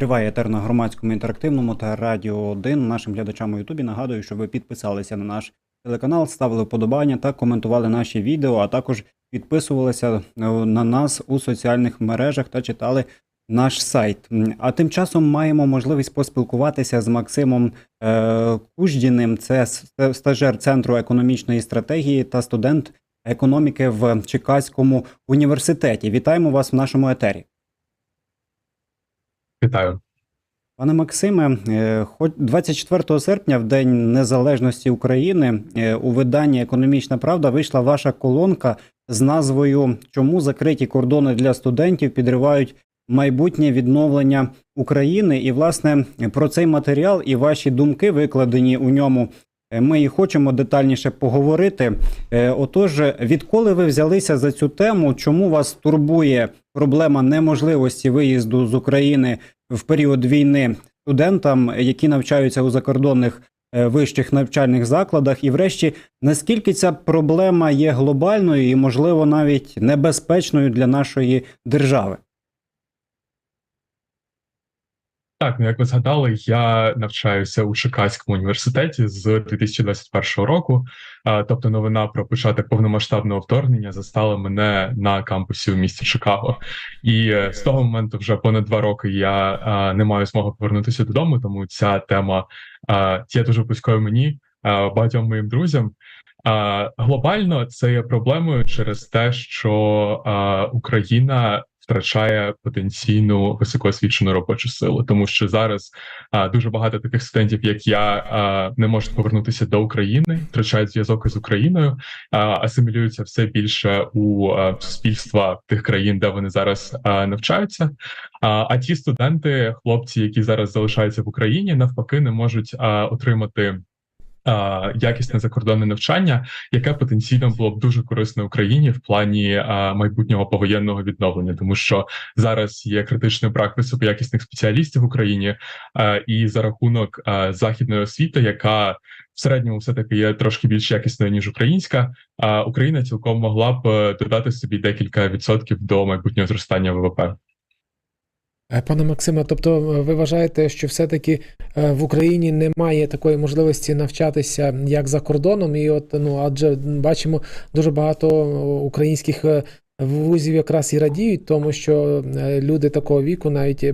Триває етер на громадському інтерактивному та радіо 1. Нашим глядачам у Ютубі нагадую, щоб ви підписалися на наш телеканал, ставили вподобання та коментували наші відео, а також підписувалися е, на нас у соціальних мережах та читали наш сайт. А тим часом маємо можливість поспілкуватися з Максимом е, Куждіним. Це стажер Центру економічної стратегії та студент економіки в Чикаському університеті. Вітаємо вас в нашому етері. Вітаю. Пане Максиме, е, хоч 24 серпня, в День Незалежності України, е, у виданні Економічна Правда вийшла ваша колонка з назвою Чому закриті кордони для студентів підривають майбутнє відновлення України? І, власне, про цей матеріал і ваші думки, викладені у ньому, е, ми і хочемо детальніше поговорити. Е, Отож, відколи ви взялися за цю тему, чому вас турбує проблема неможливості виїзду з України в період війни студентам, які навчаються у закордонних е, вищих навчальних закладах, і, врешті, наскільки ця проблема є глобальною і, можливо, навіть небезпечною для нашої держави? Так, ну як ви згадали, я навчаюся у Чикаському університеті з 2021 року. Тобто, новина про початок повномасштабного вторгнення застала мене на кампусі у місті Чикаго. І е, з того моменту, вже понад два роки, я не маю змоги повернутися додому, тому ця тема є дуже близькою мені, багатьом моїм друзям. А, глобально це є проблемою через те, що а, Україна втрачає потенційну високоосвічену робочу силу, тому що зараз а, дуже багато таких студентів, як я, а, не можуть повернутися до України, втрачають зв'язок із Україною, а, асимілюються все більше у суспільства тих країн, де вони зараз навчаються. А, ті студенти, хлопці, які зараз залишаються в Україні, навпаки, не можуть отримати. Якісне закордонне навчання, яке потенційно було б дуже корисне Україні в плані майбутнього повоєнного відновлення, тому що зараз є критичний брак високоякісних спеціалістів в Україні, і за рахунок західної освіти, яка в середньому все таки є трошки більш якісною ніж українська, а Україна цілком могла б е, додати собі декілька відсотків до майбутнього зростання ВВП. Е, Пане Максиме, тобто е, ви вважаєте, що все-таки е, в Україні немає такої можливості навчатися як за кордоном, і от ну адже бачимо дуже багато українських вузів якраз і радіють, тому що люди такого віку, навіть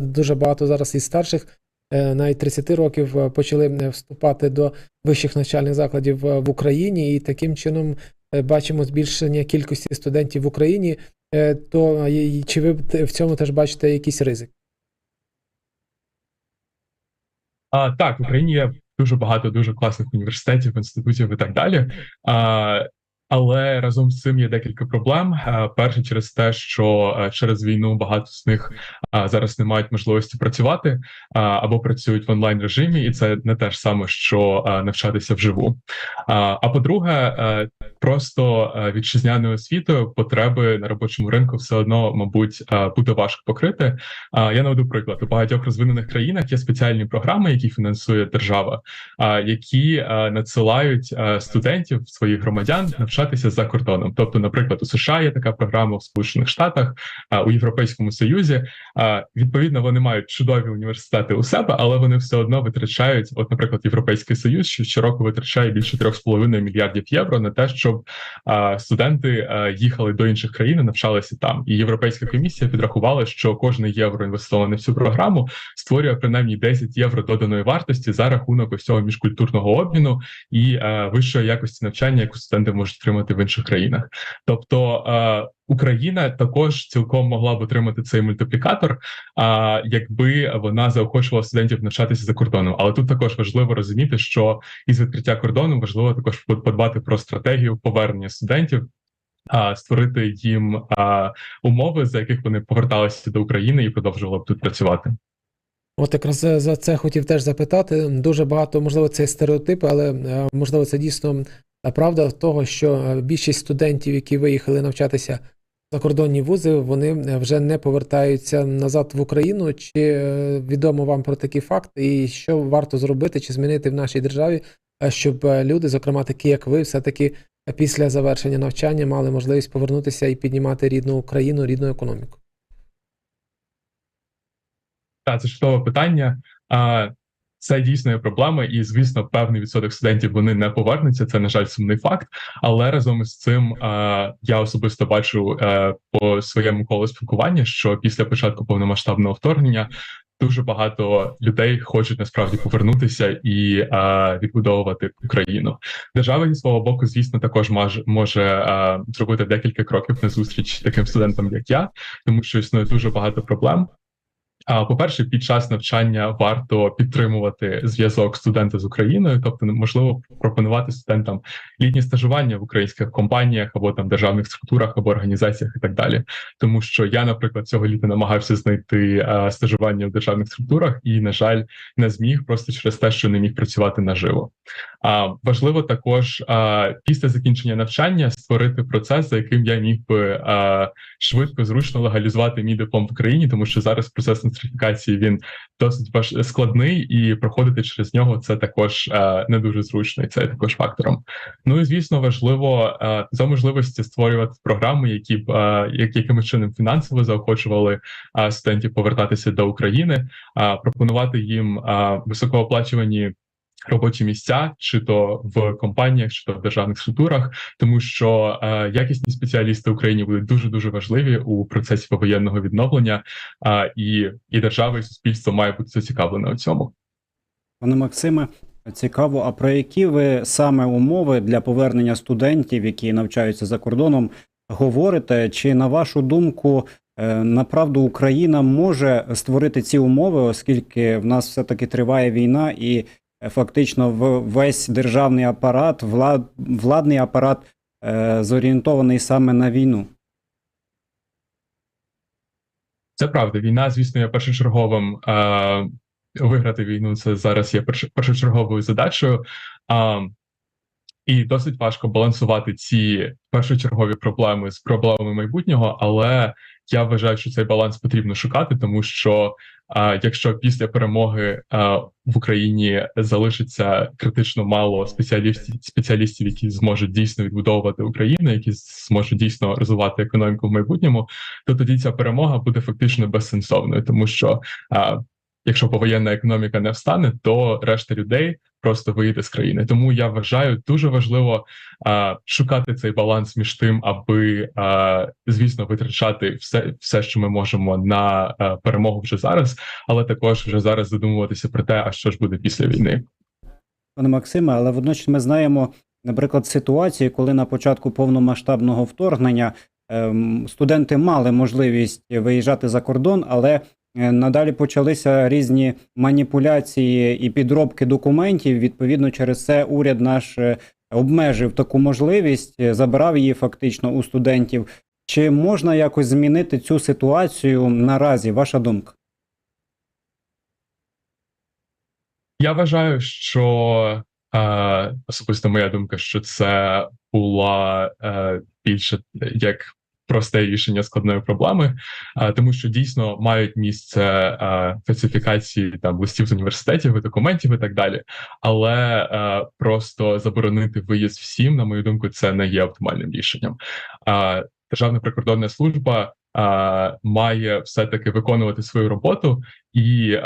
дуже багато зараз і старших, навіть 30 років почали вступати до вищих навчальних закладів в Україні, і таким чином бачимо збільшення кількості студентів в Україні. Е, То чи ви в цьому теж бачите якийсь ризик? А, так, в Україні є дуже багато дуже класних університетів, інститутів і так далі. А, але разом з цим є декілька проблем. Перше, через те, що через війну багато з них зараз не мають можливості працювати або працюють в онлайн режимі, і це не те ж саме, що навчатися вживу. А, по-друге, просто вітчизняною освітою потреби на робочому ринку все одно, мабуть, буде важко покрити. Я наведу приклад у багатьох розвинених країнах є спеціальні програми, які фінансує держава, які надсилають студентів своїх громадян навчатися за кордоном. Тобто, наприклад, у США є така програма в Сполучених Штатах, а, у Європейському Союзі. Відповідно, вони мають чудові університети у себе, але вони все одно витрачають. От, наприклад, Європейський Союз що щороку витрачає більше 3,5 мільярдів євро на те, щоб студенти їхали до інших країн і навчалися там. І Європейська комісія підрахувала, що кожне євро інвестоване в цю програму створює принаймні 10 євро доданої вартості за рахунок ось цього міжкультурного обміну і вищої якості навчання, яку студенти можуть отримати в інших країнах. Тобто е, Україна також цілком могла б отримати цей мультиплікатор, а якби вона заохочувала студентів навчатися за кордоном. Але тут також важливо розуміти, що із відкриття кордону важливо також подбати про стратегію повернення студентів. Створити їм а, умови, за яких вони поверталися до України і продовжували б тут працювати. От якраз за за це хотів теж запитати. Дуже багато, можливо, це стереотипи, але е, можливо, це дійсно е, правда того, що е, більшість студентів, які виїхали навчатися в закордонні вузи, вони е, вже не повертаються назад в Україну. Чи е, відомо вам про такий факт, і що варто зробити чи змінити в нашій державі, щоб люди, зокрема такі, як ви, все-таки після завершення навчання мали можливість повернутися і піднімати рідну Україну, рідну економіку? Так, це чудове питання. Це дійсно є проблема, і звісно, певний відсоток студентів вони не повернуться. Це на жаль сумний факт. Але разом із цим а, я особисто бачу е, по своєму колу спілкування, що після початку повномасштабного вторгнення дуже багато людей хочуть насправді повернутися і е, відбудовувати Україну. Держава зі свого боку, звісно, також може, може е, зробити декілька кроків на зустріч таким студентам, як я, тому що існує дуже багато проблем. По-перше, під час навчання варто підтримувати зв'язок студента з Україною, тобто можливо пропонувати студентам літні стажування в українських компаніях або там державних структурах або організаціях і так далі. Тому що я, наприклад, цього літа намагався знайти стажування в державних структурах, і на жаль, не зміг просто через те, що не міг працювати наживо. А важливо також після закінчення навчання створити процес, за яким я міг би швидко зручно легалізувати мій диплом в Україні, тому що зараз процес нострифікації він досить важ складний, і проходити через нього це також а, не дуже зручно, і це також фактором. Ну і звісно, важливо а, за можливості створювати програми, які б а, як якимось чином фінансово заохочували студентів повертатися до України, пропонувати їм високооплачувані робочі місця, чи то в компаніях, чи то в державних структурах, тому що е, якісні спеціалісти в Україні будуть дуже дуже важливі у процесі повоєнного відновлення, е, і, і держава і суспільство має бути зацікавлене у цьому. Пане Максиме, цікаво, а про які ви саме умови для повернення студентів, які навчаються за кордоном, говорите? Чи на вашу думку, е, направду Україна може створити ці умови, оскільки в нас все-таки триває війна, і фактично весь державний апарат, влад, владний апарат е, зорієнтований саме на війну? Це правда. Війна, звісно, є першочерговим. Е, виграти війну це зараз є перш, першочерговою задачею. Е, і досить важко балансувати ці першочергові проблеми з проблемами майбутнього, але я вважаю, що цей баланс потрібно шукати, тому що а, якщо після перемоги а, в Україні залишиться критично мало спеціалістів, спеціалістів, які зможуть дійсно відбудовувати Україну, які зможуть дійсно розвивати економіку в майбутньому, то тоді ця перемога буде фактично безсенсовною, тому що а, якщо повоєнна економіка не встане, то решта людей просто вийде з країни. Тому я вважаю дуже важливо а, шукати цей баланс між тим, аби а, звісно витрачати все, все, що ми можемо на а, перемогу вже зараз, але також вже зараз задумуватися про те, а що ж буде після війни. Пане Максиме, але водночас ми знаємо, наприклад, ситуацію, коли на початку повномасштабного вторгнення ем, студенти мали можливість виїжджати за кордон, але надалі почалися різні маніпуляції і підробки документів. Відповідно, через це уряд наш е, обмежив таку можливість, е, забрав її фактично у студентів. Чи можна якось змінити цю ситуацію наразі? Ваша думка? Я вважаю, що е, особисто моя думка, що це була е, більше як просте рішення складної проблеми, е, тому що дійсно мають місце фальсифікації там листів з університетів, і документів і так далі. Але просто заборонити виїзд всім, на мою думку, це не є оптимальним рішенням. Державна прикордонна служба має все таки виконувати свою роботу і.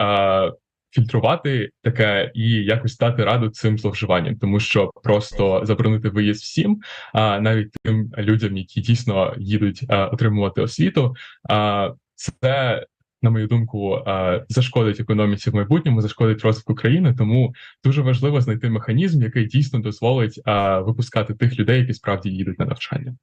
Е, фільтрувати таке і якось дати раду цим зловживанням, тому що просто заборонити виїзд всім, а навіть тим людям, які дійсно їдуть а, отримувати освіту, а це. На мою думку, зашкодить економіці в майбутньому, зашкодить розвитку країни. Тому дуже важливо знайти механізм, який дійсно дозволить випускати тих людей, які справді їдуть на навчання.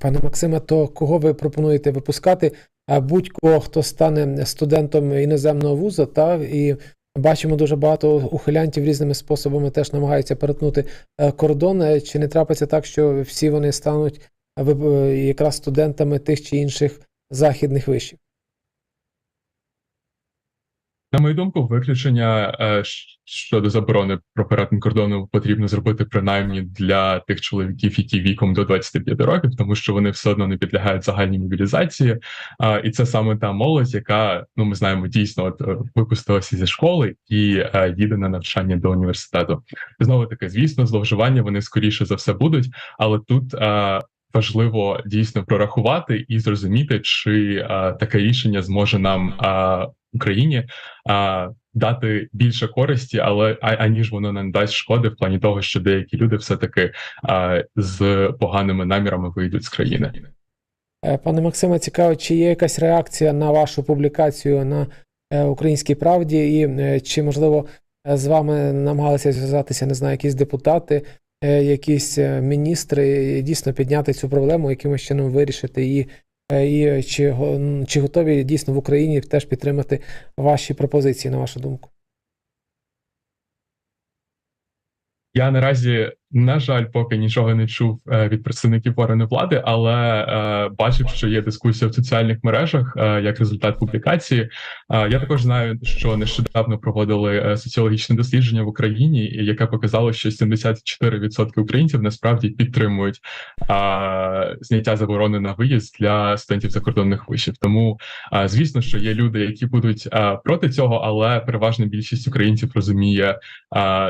Пане Максиме, то кого ви пропонуєте випускати? А будь-кого, хто стане студентом іноземного вузу, та і бачимо дуже багато ухилянтів різними способами теж намагаються перетнути е, кордон. Е, Чи не трапиться так, що всі вони стануть е, е, якраз студентами тих чи інших західних вишів? На мою думку, виключення е, щодо заборони про перетин кордону потрібно зробити принаймні для тих чоловіків, які віком до 25 років, тому що вони все одно не підлягають загальній мобілізації. І це саме та молодь, яка ну ми знаємо дійсно от е, випустилася зі школи і е, їде на навчання до університету. Знову таки, звісно, зловживання вони скоріше за все будуть, але тут. Важливо дійсно прорахувати і зрозуміти, чи а, таке рішення зможе нам а, Україні, а, дати більше користі, але а, аніж воно не дасть шкоди в плані того, що деякі люди все таки з поганими намірами вийдуть з країни. Е, Пане Максиме, цікаво, чи є якась реакція на вашу публікацію на е, Українській правді, і е, чи, можливо, з вами намагалися зв'язатися, не знаю, якісь депутати, якісь міністри, і дійсно підняти цю проблему, якимось чином вирішити її, і чи, чи готові дійсно в Україні теж підтримати ваші пропозиції, на вашу думку? Я наразі, на жаль, поки нічого не чув е, від представників органів влади, але е, бачив, що є дискусія в соціальних мережах е, як результат публікації. Я також знаю, що нещодавно проводили соціологічне дослідження в Україні, яке показало, що 74% українців насправді підтримують зняття заборони на виїзд для студентів закордонних вишів. Тому, звісно, що є люди, які будуть проти цього, але переважна більшість українців розуміє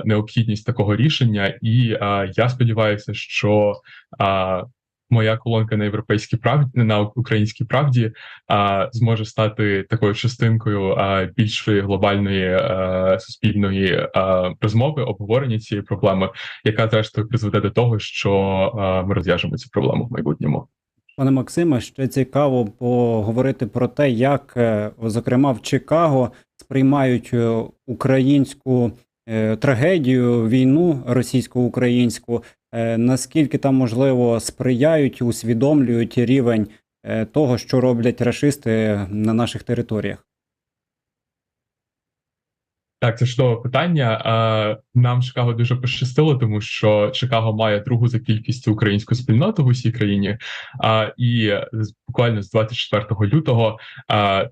необхідність такого рішення, і я сподіваюся, що а, моя колонка на європейській правді на українській правді а, зможе стати такою частинкою а, більшої глобальної а, суспільної а, розмови, обговорення цієї проблеми, яка зрештою призведе до того, що а, ми розв'яжемо цю проблему в майбутньому. Пане Максиме, ще цікаво поговорити про те, як, е, зокрема, в Чикаго сприймають е, українську е, трагедію, війну російсько-українську. Е, Наскільки там можливо сприяють, усвідомлюють рівень е, того, що роблять рашисти на наших територіях? Так, це чудове питання. Нам Чикаго дуже пощастило, тому що Чикаго має другу за кількістю українську спільноту в усій країні. І буквально з 24 лютого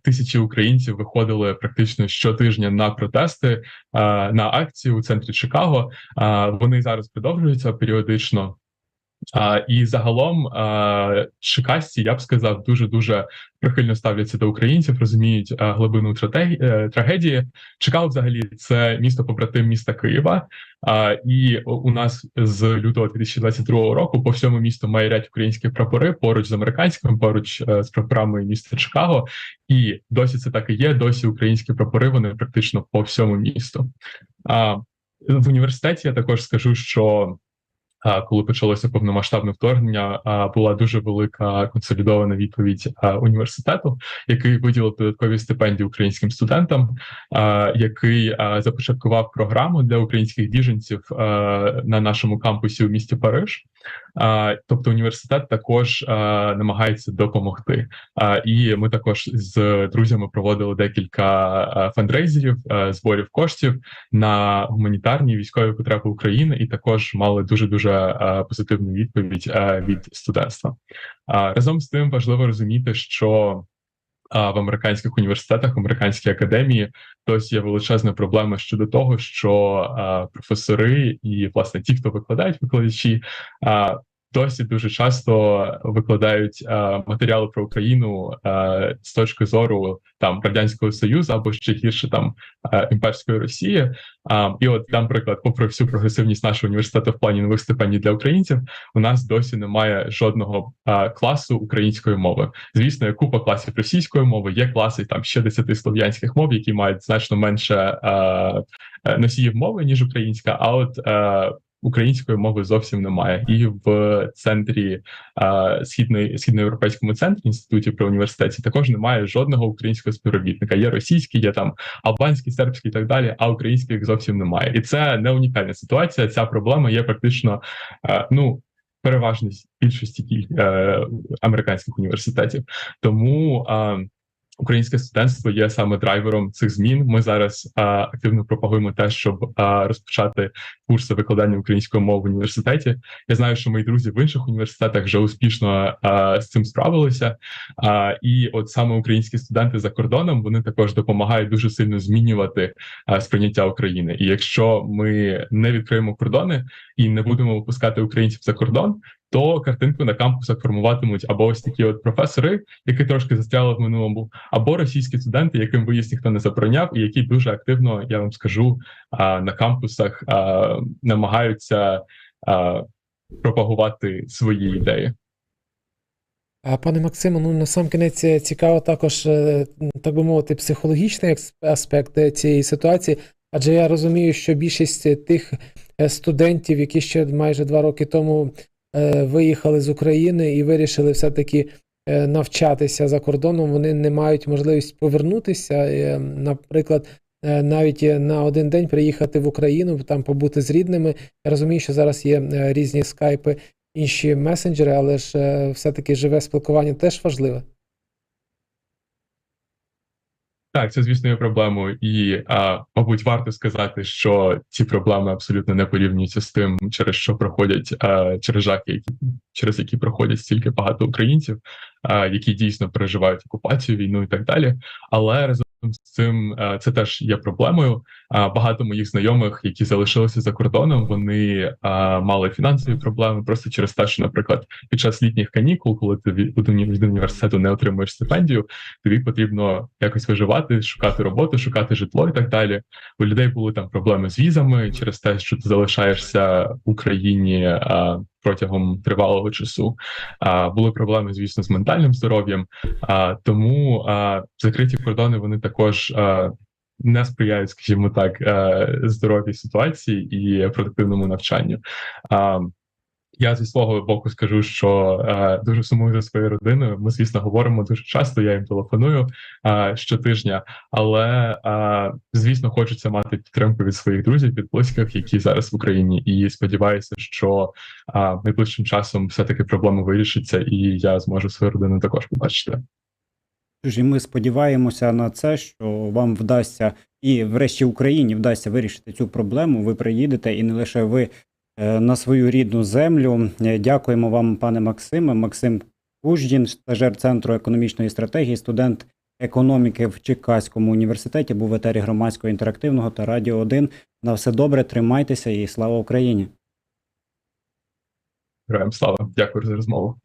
тисячі українців виходили практично щотижня на протести на акції у центрі Чикаго. Вони зараз продовжуються періодично. А, і загалом а, чекасці, я б сказав, дуже дуже прихильно ставляться до українців, розуміють а, глибину трагедії, трагедії. Чикаго, взагалі, це місто побратим міста Києва. А, і у- нас з лютого 2022 року по всьому місту майорять українські прапори поруч з американськими, поруч е, з прапорами міста Чикаго. І досі це так і є. Досі українські прапори вони практично по всьому місту. А в університеті я також скажу, що коли почалося повномасштабне вторгнення, була дуже велика консолідована відповідь університету, який виділив додаткові стипендії українським студентам, який започаткував програму для українських біженців на нашому кампусі у місті Париж. Тобто університет також намагається допомогти. І ми також з друзями проводили декілька фандрейзерів, зборів коштів на гуманітарні військові потреби України, і також мали дуже дуже позитивну відповідь е, від студентства. Разом з тим важливо розуміти, що в американських університетах, в американській академії досі є величезна проблема щодо того, що а, професори і власне ті, хто викладають викладачі. А, Досі дуже часто викладають е, матеріали про Україну е, з точки зору там радянського союзу або ще гірше там е, імперської Росії. А, і от там, приклад, попри всю прогресивність нашого університету в плані нових стипендій для українців, у нас досі немає жодного а, класу української мови. Звісно, є купа класів російської мови, є класи там ще 10 слов'янських мов, які мають значно менше а, е, носіїв мови ніж українська. А от е, Української мови зовсім немає, і в центрі е, східної східноєвропейському центрі інституті при університеті також немає жодного українського співробітника. Є російський, є там албанський, сербський і так далі. А українських зовсім немає, і це не унікальна ситуація. Ця проблема є практично е, ну переважність більшості е, американських університетів. Тому е, українське студентство є саме драйвером цих змін. Ми зараз е, активно пропагуємо те, щоб е, розпочати курси викладання української мови в університеті. Я знаю, що мої друзі в інших університетах вже успішно е, з цим справилися. А, і от саме українські студенти за кордоном вони також допомагають дуже сильно змінювати а, сприйняття України. І якщо ми не відкриємо кордони і не будемо випускати українців за кордон, то картинку на кампусах формуватимуть або ось такі от професори, які трошки застряли в минулому, або російські студенти, яким виїзд ніхто не забороняв, і які дуже активно, я вам скажу, на кампусах намагаються пропагувати свої ідеї. Пане Максиме, ну на сам кінець е, цікаво також, е, так би мовити, психологічний аспект е, цієї ситуації. Адже я розумію, що більшість тих студентів, які ще майже два роки тому виїхали з України і вирішили все-таки е, навчатися за кордоном, вони не мають можливість повернутися. е, Наприклад, е, навіть е, на один день приїхати в Україну, там побути з рідними. Я розумію, що зараз є е, різні скайпи, інші месенджери, але ж е, все-таки живе спілкування теж важливе. Так, це звісно є проблемою, і а, мабуть, варто сказати, що ці проблеми абсолютно не порівнюються з тим, через що проходять а, через жахи, які через які проходять стільки багато українців, а, які дійсно переживають окупацію, війну і так далі. Але з цим це теж є проблемою. А, багато моїх знайомих, які залишилися за кордоном, вони мали фінансові проблеми просто через те, що, наприклад, під час літніх канікул, коли ти від від уні- від університету не отримуєш стипендію, тобі потрібно якось виживати, шукати роботу, шукати житло і так далі. У людей були там проблеми з візами через те, що ти залишаєшся в Україні протягом тривалого часу. А, були проблеми, звісно, з ментальним здоров'ям. А, тому а, закриті кордони вони також. А, не сприяють, скажімо так, е, здоровій ситуації і продуктивному навчанню. Я зі свого боку скажу, що е, дуже сумую за своєю родиною. Ми, звісно, говоримо дуже часто. Я їм телефоную е, щотижня, але е, звісно, хочеться мати підтримку від своїх друзів, від близьких, які зараз в Україні, і сподіваюся, що е, найближчим часом все таки проблема вирішиться, і я зможу свою родину також побачити. І ми сподіваємося на це, що вам вдасться і, врешті, Україні вдасться вирішити цю проблему. Ви приїдете і не лише ви на свою рідну землю. Е, Дякуємо вам, пане Максиме. Максим Куждін, стажер Центру економічної стратегії, студент економіки в Чекаському університеті, був в етері громадського інтерактивного та радіо 1. На все добре, тримайтеся і слава Україні! Героям слава! Дякую за розмову.